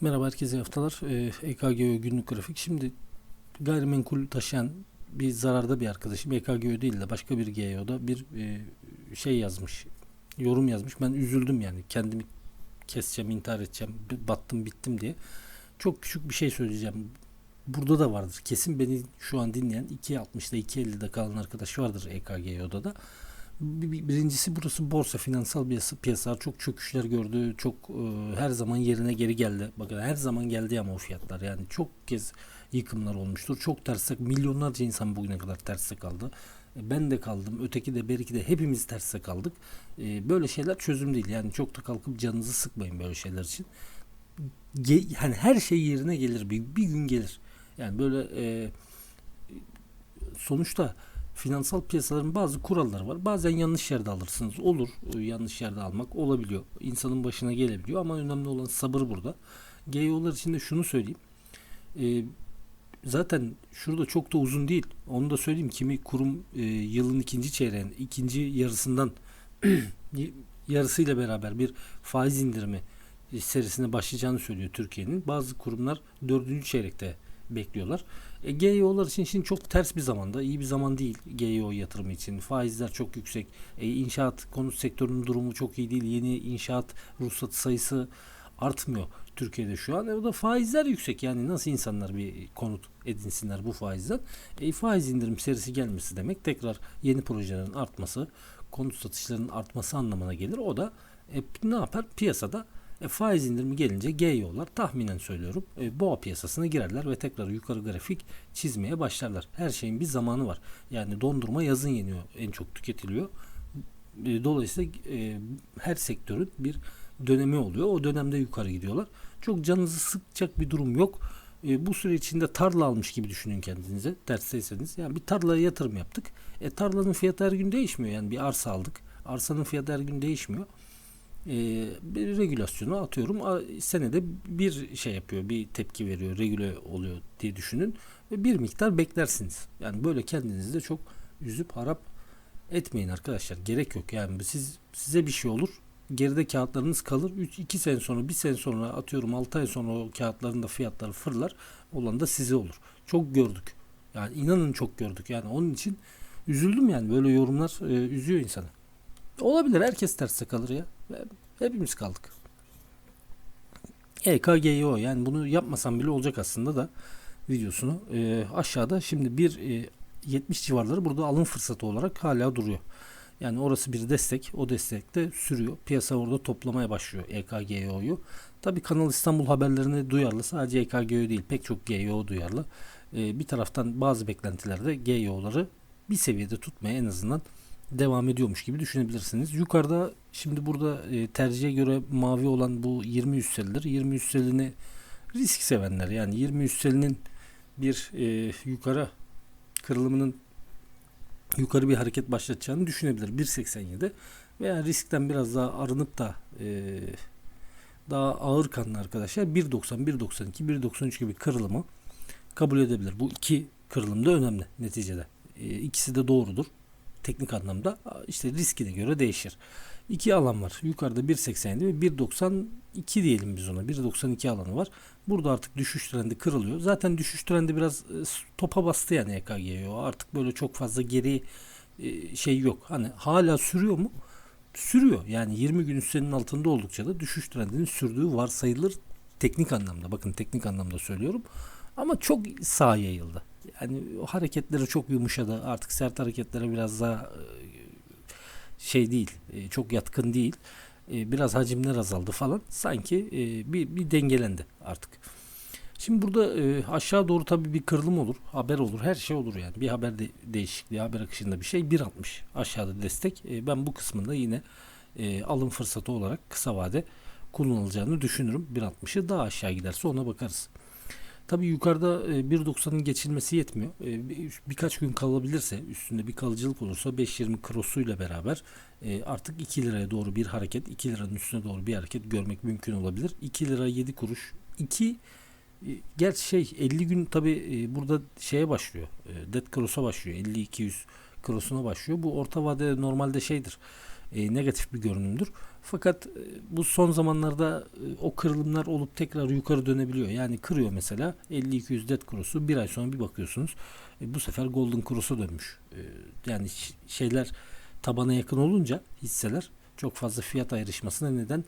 Merhaba herkese haftalar. Ee, EKGÖ günlük grafik. Şimdi gayrimenkul taşıyan bir zararda bir arkadaşım EKGÖ değil de başka bir GEO'da bir e, şey yazmış. Yorum yazmış. Ben üzüldüm yani. Kendimi keseceğim, intihar edeceğim, battım, bittim diye. Çok küçük bir şey söyleyeceğim. Burada da vardır. Kesin beni şu an dinleyen 2.60'da 2.50'de kalan arkadaş vardır EKGO'da da. Bir- bir- Birincisi burası borsa finansal piyasa, piyasalar çok çöküşler gördü. Çok e, her zaman yerine geri geldi. Bakın her zaman geldi ama o fiyatlar yani çok kez yıkımlar olmuştur. Çok terste milyonlarca insan bugüne kadar terste kaldı. E, Ben de kaldım. Öteki de beriki de hepimiz terste kaldık. E, böyle şeyler çözüm değil. Yani çok da kalkıp canınızı sıkmayın böyle şeyler için. Ge- hani her şey yerine gelir. Bir, bir gün gelir. Yani böyle e, sonuçta finansal piyasaların bazı kuralları var. Bazen yanlış yerde alırsınız. Olur. e, Yanlış yerde almak olabiliyor. İnsanın başına gelebiliyor ama önemli olan sabır burada. GEO'lar için de şunu söyleyeyim. E, zaten şurada çok da uzun değil. Onu da söyleyeyim. Kimi kurum e, yılın ikinci çeyreğin, ikinci yarısından yarısıyla beraber bir faiz indirimi e, serisine başlayacağını söylüyor Türkiye'nin. Bazı kurumlar dördüncü çeyrekte bekliyorlar. E, GEO'lar için şimdi çok ters bir zamanda, iyi bir zaman değil GEO yatırımı için. Faizler çok yüksek. E, inşaat konut sektörünün durumu çok iyi değil. Yeni inşaat ruhsatı sayısı artmıyor Türkiye'de şu an. E, o da faizler yüksek. Yani nasıl insanlar bir konut edinsinler bu faizden? E, faiz indirim serisi gelmesi demek tekrar yeni projelerin artması, konut satışlarının artması anlamına gelir. O da e, ne yapar? Piyasada e, faiz indirimi gelince GEO'lar tahminen söylüyorum e, boğa piyasasına girerler ve tekrar yukarı grafik çizmeye başlarlar. Her şeyin bir zamanı var. Yani dondurma yazın yeniyor, en çok tüketiliyor. E, dolayısıyla e, her sektörün bir dönemi oluyor. O dönemde yukarı gidiyorlar. Çok canınızı sıkacak bir durum yok. E, bu süre içinde tarla almış gibi düşünün kendinize. Tersteyseniz. Yani bir tarlaya yatırım yaptık. E, tarlanın fiyatı her gün değişmiyor. Yani bir arsa aldık. Arsanın fiyatı her gün değişmiyor e, bir regülasyonu atıyorum. Senede bir şey yapıyor bir tepki veriyor regüle oluyor diye düşünün ve bir miktar beklersiniz. Yani böyle kendinizi de çok üzüp harap etmeyin arkadaşlar. Gerek yok. Yani siz size bir şey olur geride kağıtlarınız kalır. 3 2 sene sonra bir sene sonra atıyorum 6 ay sonra o kağıtların da fiyatları fırlar olan da size olur. Çok gördük. Yani inanın çok gördük. Yani onun için üzüldüm yani. Böyle yorumlar e, üzüyor insanı olabilir herkes terste kalır ya Hepimiz kaldık. EKGO yani bunu yapmasam bile olacak aslında da videosunu Ee, aşağıda şimdi bir e, 70 civarları burada alım fırsatı olarak hala duruyor. Yani orası bir destek. O destek de sürüyor. Piyasa orada toplamaya başlıyor EKGO'yu. Tabii Kanal İstanbul haberlerine duyarlı. Sadece EKGO değil pek çok GEO duyarlı. Ee, bir taraftan bazı beklentilerde GEO'ları bir seviyede tutmaya en azından devam ediyormuş gibi düşünebilirsiniz. Yukarıda şimdi burada e, tercihe göre mavi olan bu 20 üsselidir. 20 üsselini risk sevenler yani 20 üsselinin bir e, yukarı kırılımının yukarı bir hareket başlatacağını düşünebilir. 1.87 veya riskten biraz daha arınıp da e, daha ağır kanlı arkadaşlar 1.90, 1.92, 1.93 gibi kırılımı kabul edebilir. Bu iki kırılım da önemli neticede. E, ikisi de doğrudur teknik anlamda işte riskine göre değişir. İki alan var. Yukarıda 1.87 ve 1.92 diyelim biz ona. 1.92 alanı var. Burada artık düşüş trendi kırılıyor. Zaten düşüş trendi biraz e, topa bastı yani EKG'ye. Artık böyle çok fazla geri e, şey yok. Hani hala sürüyor mu? Sürüyor. Yani 20 gün üstünün altında oldukça da düşüş trendinin sürdüğü varsayılır teknik anlamda. Bakın teknik anlamda söylüyorum. Ama çok sağa yayıldı. Yani o hareketleri çok yumuşadı. Artık sert hareketlere biraz daha e, şey değil, e, çok yatkın değil. E, Biraz hacimler azaldı falan. Sanki bir, bir dengelendi artık. Şimdi burada aşağı doğru tabii bir kırılım olur, haber olur, her şey olur yani. Bir haber de, değişikliği, haber akışında bir şey 1.60 aşağıda destek. Ben bu kısmında yine alım fırsatı olarak kısa vade kullanılacağını düşünürüm. 1.60'ı daha aşağı giderse ona bakarız. Tabi yukarıda e, 1.90'ın geçilmesi yetmiyor. E, bir- birkaç gün kalabilirse, üstünde bir kalıcılık olursa 5.20 cross'uyla beraber e, artık 2 liraya doğru bir hareket, 2 liranın üstüne doğru bir hareket görmek mümkün olabilir. 2 lira 7 kuruş, 2 e, gerçi şey 50 gün tabi burada şeye başlıyor. E, dead cross'a başlıyor. 50-200 cross'una başlıyor. Bu orta vadede normalde şeydir. E, negatif bir görünümdür. Fakat e, bu son zamanlarda e, o kırılımlar olup tekrar yukarı dönebiliyor. Yani kırıyor mesela 50-200 dead cross'u bir ay sonra bir bakıyorsunuz e, bu sefer golden cross'a dönmüş. E, yani şeyler tabana yakın olunca hisseler çok fazla fiyat ayrışmasına neden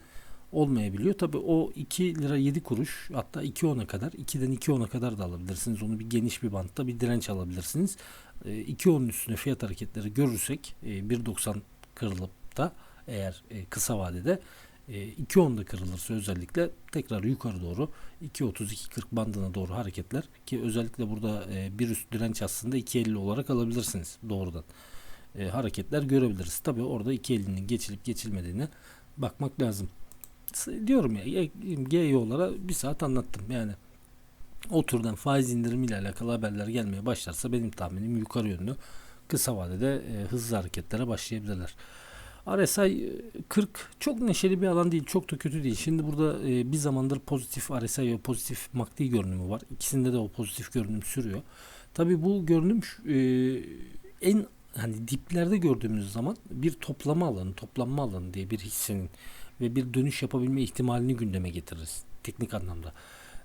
olmayabiliyor. Tabi o 2 lira 7 kuruş hatta 2.10'a kadar 2'den 2.10'a kadar da alabilirsiniz. Onu bir geniş bir bantta bir direnç alabilirsiniz. E, 2.10'un üstüne fiyat hareketleri görürsek e, 1.90 kırılıp da eğer e, kısa vadede e, 2.10'da kırılırsa özellikle tekrar yukarı doğru 2.30-2.40 bandına doğru hareketler ki özellikle burada e, bir üst direnç aslında 2.50 olarak alabilirsiniz doğrudan. E, hareketler görebiliriz. Tabi orada 2.50'nin geçilip geçilmediğine bakmak lazım. Diyorum ya GEO'lara bir saat anlattım yani. O türden faiz indirimiyle alakalı haberler gelmeye başlarsa benim tahminim yukarı yönlü kısa vadede e, hızlı hareketlere başlayabilirler. RSI e, 40 çok neşeli bir alan değil, çok da kötü değil. Şimdi burada e, bir zamandır pozitif RSI ve pozitif MACD görünümü var. İkisinde de o pozitif görünüm sürüyor. Tabi bu görünüm e, en hani diplerde gördüğümüz zaman bir toplama alanı, toplanma alanı diye bir hissenin ve bir dönüş yapabilme ihtimalini gündeme getiririz teknik anlamda.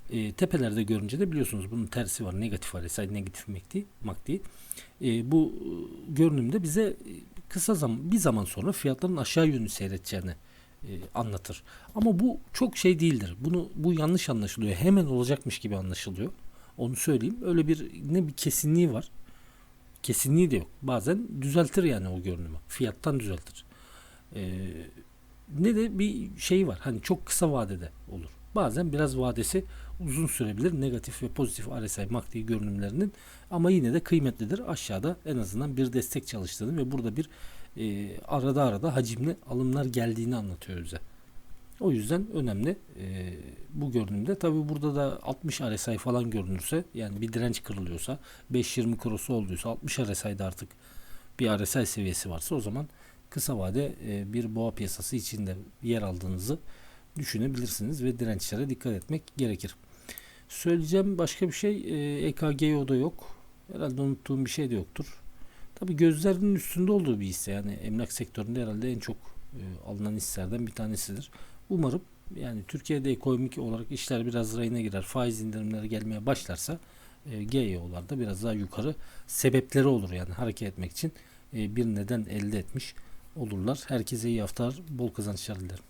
E, tepelerde görünce de biliyorsunuz bunun tersi var. Negatif RSI, negatif MACD. MACD. E, bu e, görünümde bize e, kısa zaman bir zaman sonra fiyatların aşağı yönlü seyredeceğini e, anlatır. Ama bu çok şey değildir. Bunu bu yanlış anlaşılıyor. Hemen olacakmış gibi anlaşılıyor. Onu söyleyeyim. Öyle bir ne bir kesinliği var. Kesinliği de yok. Bazen düzeltir yani o görünümü. Fiyattan düzeltir. E, ne de bir şey var. Hani çok kısa vadede olur. Bazen biraz vadesi uzun sürebilir. Negatif ve pozitif RSI MACD görünümlerinin ama yine de kıymetlidir. Aşağıda en azından bir destek çalıştığını ve burada bir e, arada arada hacimli alımlar geldiğini anlatıyor bize. O yüzden önemli e, bu görünümde. Tabi burada da 60 RSI falan görünürse yani bir direnç kırılıyorsa 5.20 krosu olduysa 60 RSI'de artık bir RSI seviyesi varsa o zaman kısa vade e, bir boğa piyasası içinde yer aldığınızı düşünebilirsiniz ve dirençlere dikkat etmek gerekir. Söyleyeceğim başka bir şey e, EKGO'da yok. Herhalde unuttuğum bir şey de yoktur. Tabi gözlerinin üstünde olduğu bir hisse yani emlak sektöründe herhalde en çok e, alınan hisselerden bir tanesidir. Umarım yani Türkiye'de ekonomik olarak işler biraz rayına girer, faiz indirimleri gelmeye başlarsa e, GEO'larda biraz daha yukarı sebepleri olur yani hareket etmek için e, bir neden elde etmiş olurlar. Herkese iyi haftalar, bol kazançlar dilerim.